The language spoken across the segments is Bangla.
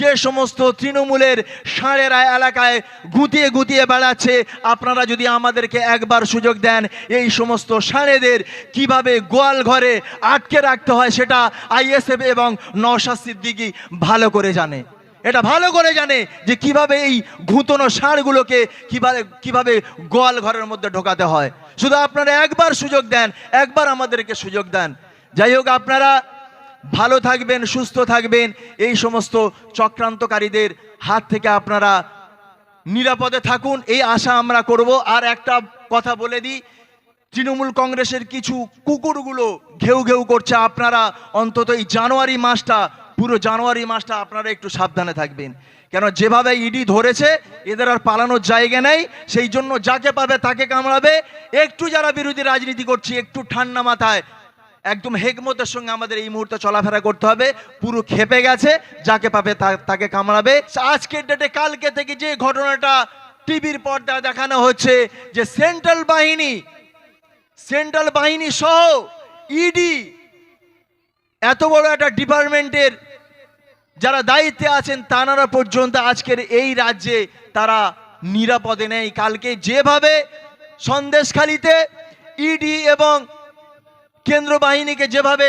যে সমস্ত তৃণমূলের ষাঁড়েরা এলাকায় গুতিয়ে গুতিয়ে বেড়াচ্ছে, আপনারা যদি আমাদেরকে একবার সুযোগ দেন, এই সমস্ত ষাঁড়েদের কীভাবে গোয়াল ঘরে আটকে রাখতে হয় সেটা আইএসএফ এবং নওশাদ সিদ্দিকি ভালো করে জানে। এটা ভালো করে জানে যে কীভাবে এই ঘুতনো ষাঁড়গুলোকে কীভাবে কীভাবে গোয়াল ঘরের মধ্যে ঢোকাতে হয়। শুধু আপনারা একবার সুযোগ দেন, একবার আমাদেরকে সুযোগ দেন। যাই হোক, আপনারা ভালো থাকবেন, সুস্থ থাকবেন, এই সমস্ত চক্রান্তকারীদের হাত থেকে আপনারা নিরাপদে থাকুন, এই আশা আমরা করব। আর একটা কথা বলে দিই, তৃণমূল কংগ্রেসের কিছু কুকুরগুলো ঘেউ ঘেউ করছে। আপনারা অন্তত এই জানুয়ারি মাসটা, পুরো জানুয়ারি মাসটা আপনারা একটু সাবধানে থাকবেন। কেন, যেভাবে ইডি ধরেছে, এদের আর পালানোর জায়গা নেই, সেই জন্য যাকে পাবে তাকে কামড়াবে। একটু যারা বিরোধী রাজনীতি করছি, একটু ঠান্ডা মাথায় একদম হেকমতের সঙ্গে আমাদের এই মুহূর্তে চলাফেরা করতে হবে। পুরো খেপে গেছে, যাকে পাবে তাকে কামড়াবে। আজকের ডেটে কালকে থেকে যে ঘটনাটা টিভির পর্দায় দেখানো হচ্ছে, যে সেন্ট্রাল বাহিনী সেন্ট্রাল বাহিনী সহ ইডি এত বড় একটা ডিপার্টমেন্টের যারা দায়িত্বে আছেন, তানারা পর্যন্ত আজকের এই রাজ্যে তারা নিরাপদে নেই। কালকে যেভাবে সন্দেশখালিতে ইডি এবং কেন্দ্র বাহিনীকে যেভাবে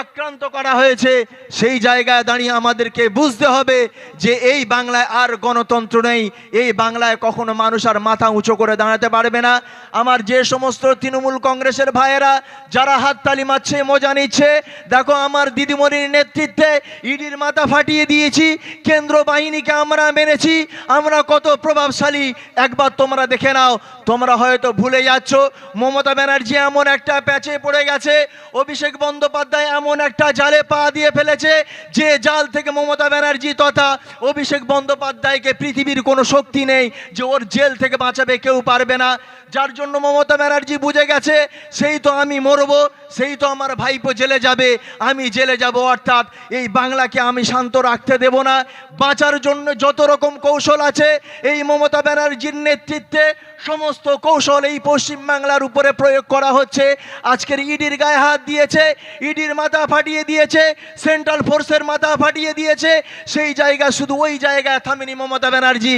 আক্রান্ত করা হয়েছে, সেই জায়গায় দাঁড়িয়ে আমাদেরকে বুঝতে হবে যে এই বাংলায় আর গণতন্ত্র নেই, এই বাংলায় কখনো মানুষ আর মাথা উঁচু করে দাঁড়াতে পারবে না। আমার যে সমস্ত তৃণমূল কংগ্রেসের ভাইয়েরা, যারা হাততালি মারছে, মজা নিচ্ছে, দেখো আমার দিদিমণির নেতৃত্বে ইডির মাথা ফাটিয়ে দিয়েছি, কেন্দ্র বাহিনীকে আমরা মেনেছি, আমরা কত প্রভাবশালী, একবার তোমরা দেখে নাও, তোমরা হয়তো ভুলে যাচ্ছ, মমতা ব্যানার্জি এমন একটা প্যাচে পড়ে গেছে, অভিষেক বন্দ্যোপাধ্যায় এমন একটা জালে পা দিয়ে ফেলেছে যে জাল থেকে মমতা ব্যানার্জি তথা অভিষেক বন্দ্যোপাধ্যায়কে পৃথিবীর কোনো শক্তি নেই যে ওর জেল থেকে বাঁচাবে, কেউ পারবে না। যার জন্য মমতা ব্যানার্জি বুঝে গেছে, সেই তো আমি মরবো, সেই তো আমার ভাইপো জেলে যাবে, আমি জেলে যাব। অর্থাৎ এই বাংলাকে আমি শান্ত রাখতে দেব না। বাঁচার জন্য যত রকম কৌশল আছে, এই মমতা ব্যানার্জির নেতৃত্বে সমস্ত কৌশল এই পশ্চিম বাংলার উপরে প্রয়োগ করা হচ্ছে। আজকের ইডির গায়ে হাত দিয়েছে। ইডির মাথা ফাটিয়ে দিয়েছে সেন্ট্রাল ফোর্সের মাথা ফাটিয়ে দিয়েছে, সেই জায়গা শুধু ওই জায়গায় থামেনি মমতা ব্যানার্জি।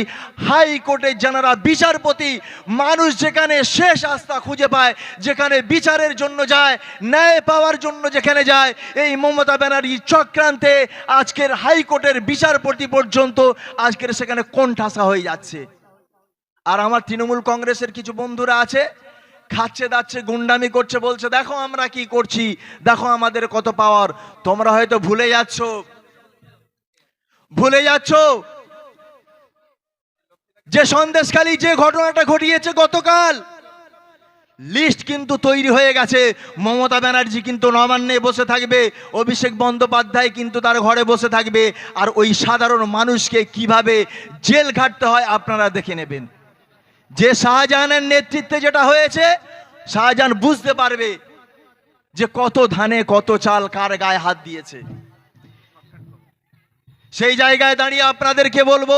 হাইকোর্টের যারা বিচারপতি, মানুষ যেখানে শেষ আস্থা খুঁজে পায়, যেখানে বিচারের জন্য যায়, ন্যায় পাওয়ার জন্য যেখানে যায়, এই মমতা ব্যানার্জি চক্রান্তে আজকের হাইকোর্টের বিচারপতি পর্যন্ত আজকের সেখানে কোণঠাসা হয়ে যাচ্ছে। আর আমার তৃণমূল কংগ্রেসের কিছু বন্ধুরা আছে খাচ্ছে, দাচ্ছে, গুন্ডামি করছে, বলছে, দেখো আমরা কি করছি, দেখো আমাদের কত পাওয়ার তোমরা হয়তো ভুলে যাচ্ছ। ভুলে যাচ্ছ। যে সন্দেশখালী যে ঘটনাটা ঘটিয়েছে গতকাল লিস্ট কিন্তু তৈরি হয়ে গেছে। মমতা ব্যানার্জি কিন্তু নবান্নে বসে থাকবে, অভিষেক বন্দ্যোপাধ্যায় কিন্তু তার ঘরে বসে থাকবে। আর ওই সাধারণ মানুষকে কীভাবে জেল ঘাটতে হয় আপনারা দেখে নেবেন। যে শাহজাহানের নেতৃত্বে যেটা হয়েছে, শাহজাহান বুঝতে পারবে যে কত ধানে কত চাল কার গায়ে হাত দিয়েছে। সেই জায়গায় দাঁড়িয়ে আপনাদেরকে বলব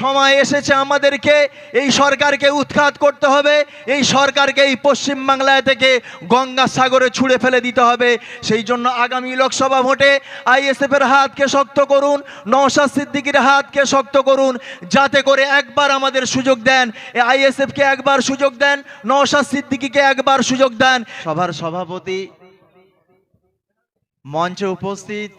সময় এসেছে আমাদেরকে, এই সরকারকে উৎখাত করতে হবে, এই সরকারকে এই পশ্চিমবাংলায় থেকে গঙ্গা সাগরে ছুঁড়ে ফেলে দিতে হবে। সেই জন্য আগামী লোকসভা ভোটে আইএসএফের হাতকে শক্ত করুন, নওশাদ সিদ্দিকির হাতকে শক্ত করুন, যাতে করে একবার আমাদের সুযোগ দেন। আইএসএফকে একবার সুযোগ দেন, নওশাদ সিদ্দিকিকে একবার সুযোগ দেন। সভার সভাপতি মঞ্চে উপস্থিত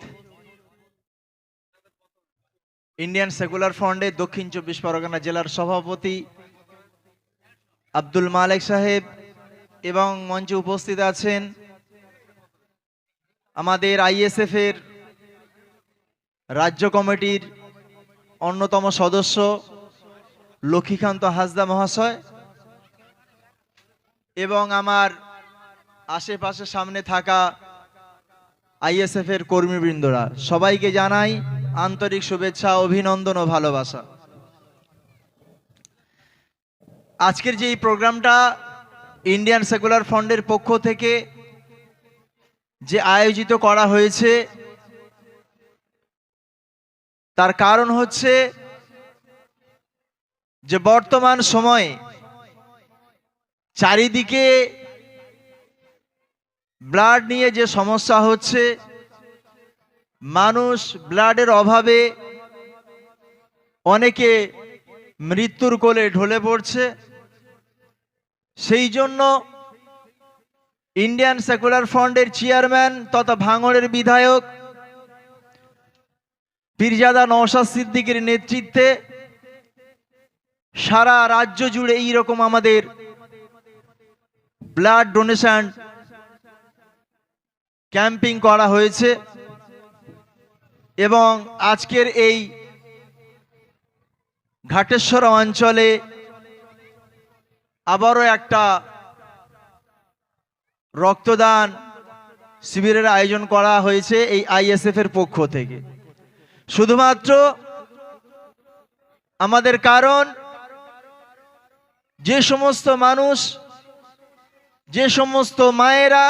ইন্ডিয়ান সেকুলার ফ্রন্টের দক্ষিণ চব্বিশ পরগনা জেলার সভাপতি আব্দুল মালেক সাহেব এবং মঞ্চে উপস্থিত আছেন আমাদের আইএসএফ এর রাজ্য কমিটির অন্যতম সদস্য লক্ষ্মীকান্ত হাসদা মহাশয় এবং আমার আশেপাশে সামনে থাকা আইএসএফ এর কর্মীবৃন্দরা। সবাইকে জানাই আন্তরিক শুভেচ্ছা, অভিনন্দন ও ভালোবাসা। আজকের যে এই প্রোগ্রামটা ইন্ডিয়ান সেকুলার ফন্ডের পক্ষ থেকে যে আয়োজিত করা হয়েছে, তার কারণ হচ্ছে যে বর্তমান সময়ে চারিদিকে ব্লাড নিয়ে যে সমস্যা হচ্ছে মানুষ ব্লাডের অভাবে অনেকে মৃত্যুর কোলে ঢলে পড়ছে। সেই জন্য ইন্ডিয়ান সেকুলার ফ্রন্টের চেয়ারম্যান তথা ভাঙড়ের বিধায়ক পীরজাদা নওশাদ সিদ্দিকের নেতৃত্বে সারা রাজ্য জুড়ে এই রকম আমাদের ব্লাড ডোনেশন ক্যাম্পিং করা হয়েছে। এবং আজকের এই ঘাটেশ্বর অঞ্চলে আবারও একটা রক্তদান শিবিরের আয়োজন করা হয়েছে এই আইএসএফ এর পক্ষ থেকে। শুধুমাত্র আমাদের কারণ, যে সমস্ত মানুষ, যে সমস্ত মায়েরা,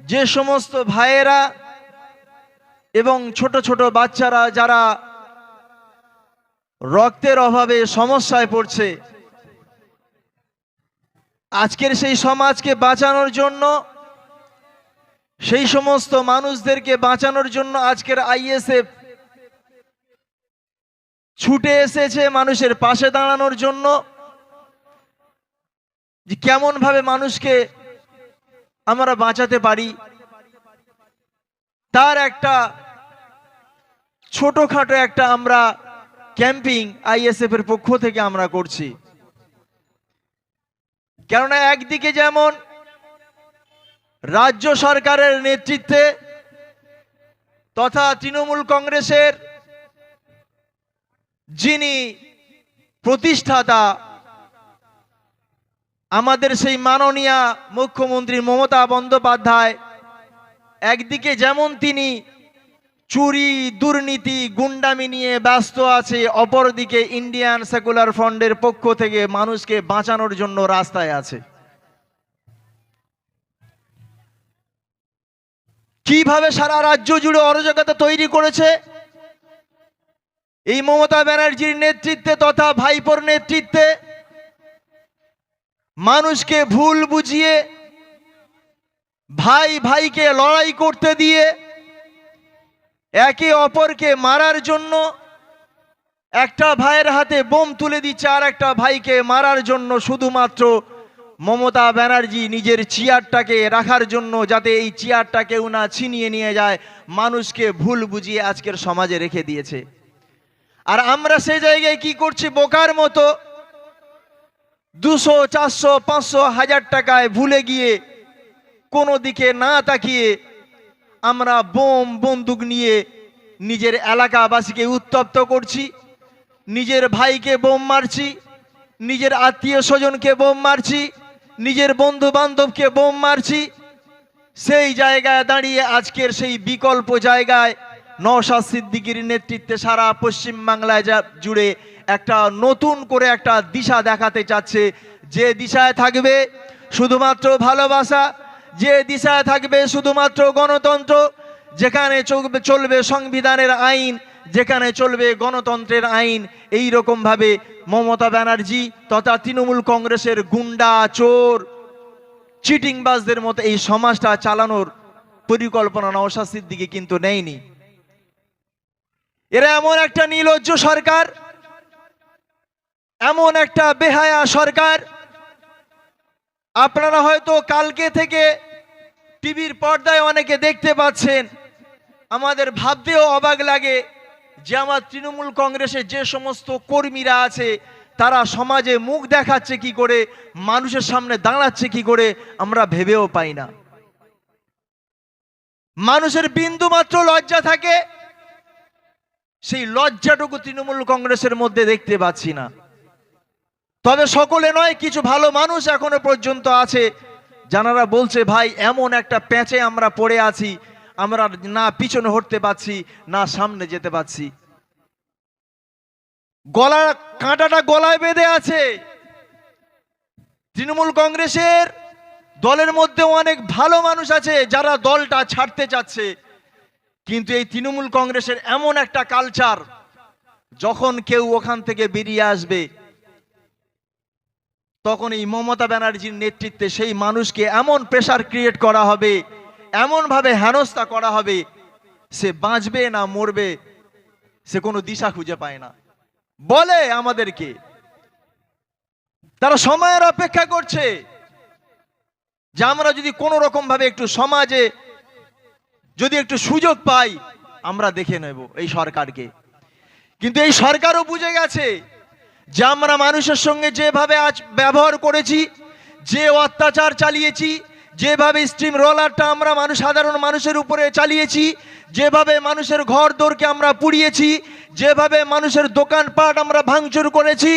যে সমস্ত ভাইয়েরা এবং ছোট ছোট বাচ্চারা যারা রক্তের অভাবে সমস্যায় পড়ছে, আজকের সেই সমাজকে বাঁচানোর জন্য, সেই সমস্ত মানুষদেরকে বাঁচানোর জন্য আজকের আইএসএফ ছুটে এসেছে মানুষের পাশে দাঁড়ানোর জন্য কেমন ভাবে মানুষকে আমরা বাঁচাতে পারি। তার একটা ছোটখাটো একটা আমরা ক্যাম্পিং আইএসএফ এর পক্ষ থেকে আমরা করছি। কেননা একদিকে যেমন রাজ্য সরকারের নেতৃত্বে তথা তৃণমূল কংগ্রেসের যিনি প্রতিষ্ঠাতা, আমাদের সেই মাননীয়া মুখ্যমন্ত্রী মমতা বন্দ্যোপাধ্যায়, একদিকে যেমন তিনি চুরি, দুর্নীতি, গুন্ডামি নিয়ে ব্যস্ত আছে অপরদিকে ইন্ডিয়ান সেকুলার ফ্রন্টের পক্ষ থেকে মানুষকে বাঁচানোর জন্য রাস্তায় আছে। কীভাবে সারা রাজ্য জুড়ে অরাজকতা তৈরি করেছে? এই মমতা ব্যানার্জির নেতৃত্বে তথা ভাইপোর নেতৃত্বে মানুষকে ভুল বুঝিয়ে ভাই ভাইকে লড়াই করতে দিয়ে একে অপরকে মারার জন্য একটা ভাইয়ের হাতে বোম তুলে দিচ্ছে, আর একটা ভাইকে মারার জন্য শুধুমাত্র মমতা ব্যানার্জি নিজের চেয়ারটাকে রাখার জন্য, যাতে এই চেয়ারটা কেউ না ছিনিয়ে নিয়ে যায়, মানুষকে ভুল বুঝিয়ে আজকের সমাজে রেখে দিয়েছে। আর আমরা সেই জায়গায় কি করছি, বোকার মতো দুশো, চারশো, পাঁচশো, হাজার টাকায় ভুলে গিয়ে কোনো দিকে না তাকিয়ে আমরা বোম বন্দুক নিয়ে নিজের এলাকাবাসীকে উত্তপ্ত করছি, নিজের ভাইকে বোম মারছি, নিজের আত্মীয় স্বজনকে বোম মারছি, নিজের বন্ধু বান্ধবকে বোম মারছি। সেই জায়গায় দাঁড়িয়ে আজকের সেই বিকল্প জায়গায় নওশাদ সিদ্দিকির নেতৃত্বে সারা পশ্চিম বাংলায় জুড়ে একটা নতুন করে একটা দিশা দেখাতে চাচ্ছে। যে দিশায় থাকবে শুধুমাত্র ভালোবাসা যে দিশায় থাকবে শুধুমাত্র গণতন্ত্র, যেখানে চলবে সংবিধানের আইন, যেখানে চলবে গণতন্ত্রের আইন এই রকম ভাবে মমতা ব্যানার্জি তথা তৃণমূল কংগ্রেসের গুন্ডা, চোর, চিটিংবাজদের মতো এই সমাজটা চালানোর পরিকল্পনা নওশাদ দিকে কিন্তু নেয়নি। এরা এমন একটা নির্লজ্জ সরকার, এমন একটা বেহায়া সরকার আপনারা হয়তো কালকে থেকে টিভির পর্দায় অনেকে দেখতে পাচ্ছেন, আমাদের ভাবতেও অবাক লাগে যে আমার তৃণমূল কংগ্রেসের যে সমস্ত কর্মীরা আছে, তারা সমাজে মুখ দেখাচ্ছে কি করে, মানুষের সামনে দাঁড়াচ্ছে কি করে, আমরা ভেবেও পাই না। মানুষের বিন্দু মাত্র লজ্জা থাকে, সেই লজ্জাটুকু তৃণমূল কংগ্রেসের মধ্যে দেখতে পাচ্ছি না। তবে সকলে নয়, কিছু ভালো মানুষ এখনও পর্যন্ত আছে যারা বলছে, ভাই, এমন একটা প্যাঁচে আমরা পড়ে আছি, আমরা না পিছনে হটতে পারছি, না সামনে যেতে পারছি। গলা, কাঁটাটা গলায় বেঁধে আছে। তৃণমূল কংগ্রেসের দলের মধ্যে অনেক ভালো মানুষ আছে যারা দলটা ছাড়তে চাচ্ছে। কিন্তু এই তৃণমূল কংগ্রেসের এমন একটা কালচার যখন কেউ ওখান থেকে বেরিয়ে আসবে তখন এই মমতা ব্যানার্জির নেতৃত্বে সেই মানুষকে এমন প্রেশার ক্রিয়েট করা হবে, এমনভাবে হেনস্থা করা হবে, সে বাঁচবে না মরবে, সে কোনো দিশা খুঁজে পায় না। বলে আমাদেরকে, তারা সময়ের অপেক্ষা করছে যে আমরা যদি কোনো রকম ভাবে একটু সমাজে যদি একটু সুযোগ পাই, আমরা দেখে নেব এই সরকারকে। কিন্তু এই সরকারও বুঝে গেছে যে আমরা মানুষের সঙ্গে যেভাবে আজ ব্যবহার করেছি, যে অত্যাচার চালিয়েছি, যেভাবে স্টিম রোলারটা আমরা মানুষ, সাধারণ মানুষের উপরে চালিয়েছি, যেভাবে মানুষের ঘর দোরকে আমরা পুড়িয়েছি যেভাবে মানুষের দোকানপাট আমরা ভাঙচুর করেছি,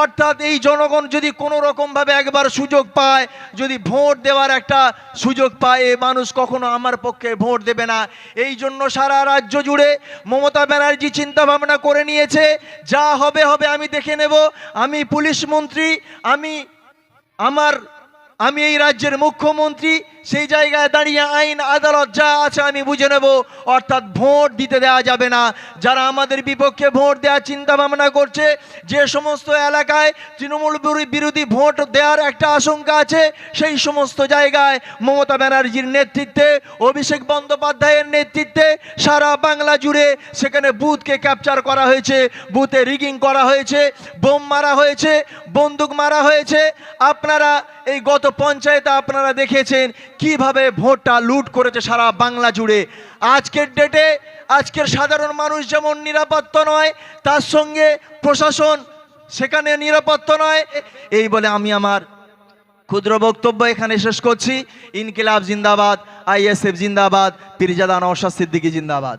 অর্থাৎ এই জনগণ যদি কোনো রকমভাবে একবার সুযোগ পায়, যদি ভোট দেওয়ার একটা সুযোগ পায়, এ মানুষ কখনো আমার পক্ষে ভোট দেবে না। এই জন্য সারা রাজ্য জুড়ে মমতা ব্যানার্জি চিন্তা ভাবনা করে নিয়েছে, যা হবে হবে আমি দেখে নেব। আমি পুলিশ মন্ত্রী, আমি আমার, আমি এই রাজ্যের মুখ্যমন্ত্রী সেই জায়গায় দাঁড়িয়ে আইন, আদালত যা আছে আমি বুঝে নেব। অর্থাৎ ভোট দিতে দেওয়া যাবে না। যারা আমাদের বিপক্ষে ভোট দেওয়ার চিন্তা ভাবনা করছে, যে সমস্ত এলাকায় তৃণমূল বিরোধী ভোট দেওয়ার একটা আশঙ্কা আছে, সেই সমস্ত জায়গায় মমতা ব্যানার্জির নেতৃত্বে, অভিষেক বন্দ্যোপাধ্যায়ের নেতৃত্বে সারা বাংলা জুড়ে সেখানে বুথকে ক্যাপচার করা হয়েছে। বুথে রিগিং করা হয়েছে, বোম মারা হয়েছে, বন্দুক মারা হয়েছে। আপনারা এই গত পঞ্চায়েতে আপনারা দেখেছেন কীভাবে ভোটটা লুট করেছে সারা বাংলা জুড়ে? আজকের ডেটে আজকের সাধারণ মানুষ যেমন নিরাপত্তা নয়, তার সঙ্গে প্রশাসন সেখানে নিরাপত্তা নয়। এই বলে আমি আমার ক্ষুদ্র বক্তব্য এখানে শেষ করছি। ইনকিলাব জিন্দাবাদ, আইএসএফ জিন্দাবাদ পিরিজাদান নওশাদ সিদ্দিকী জিন্দাবাদ।